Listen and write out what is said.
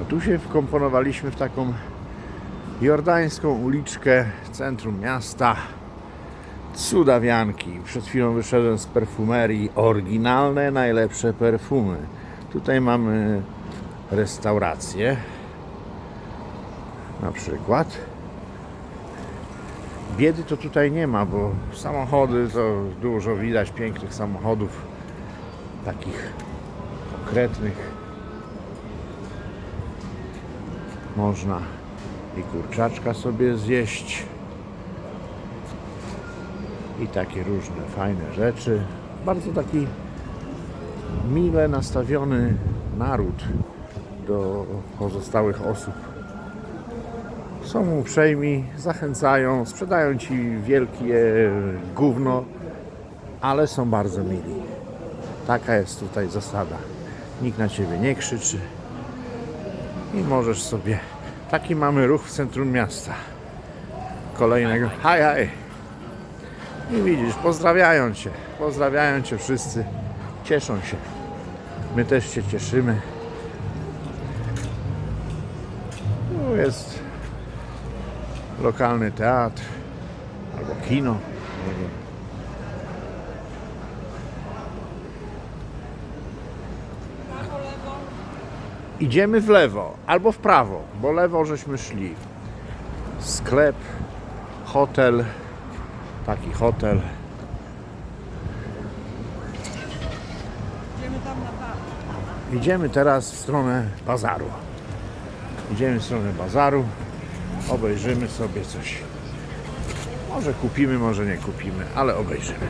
A tu się wkomponowaliśmy w taką jordańską uliczkę, centrum miasta. Cudawianki. Przed chwilą wyszedłem z perfumerii. Oryginalne, najlepsze perfumy. Tutaj mamy restaurację. Na przykład. Biedy to tutaj nie ma, bo samochody to dużo widać pięknych samochodów. Takich konkretnych. Można i kurczaczka sobie zjeść. I takie różne fajne rzeczy. Bardzo taki mile nastawiony naród do pozostałych osób. Są uprzejmi, zachęcają, sprzedają ci wielkie gówno, ale są bardzo mili. Taka jest tutaj zasada. Nikt na ciebie nie krzyczy i możesz sobie. Taki mamy ruch w centrum miasta. Kolejnego. Haj, haj. I widzisz, pozdrawiają cię. Pozdrawiają cię wszyscy. Cieszą się. My też się cieszymy. Tu jest lokalny teatr albo kino. Nie wiem. Idziemy w lewo albo w prawo, bo lewo żeśmy szli. Sklep, hotel, taki hotel. Idziemy tam na. Idziemy teraz w stronę bazaru. Idziemy w stronę bazaru, obejrzymy sobie coś. Może kupimy, może nie kupimy, ale obejrzymy.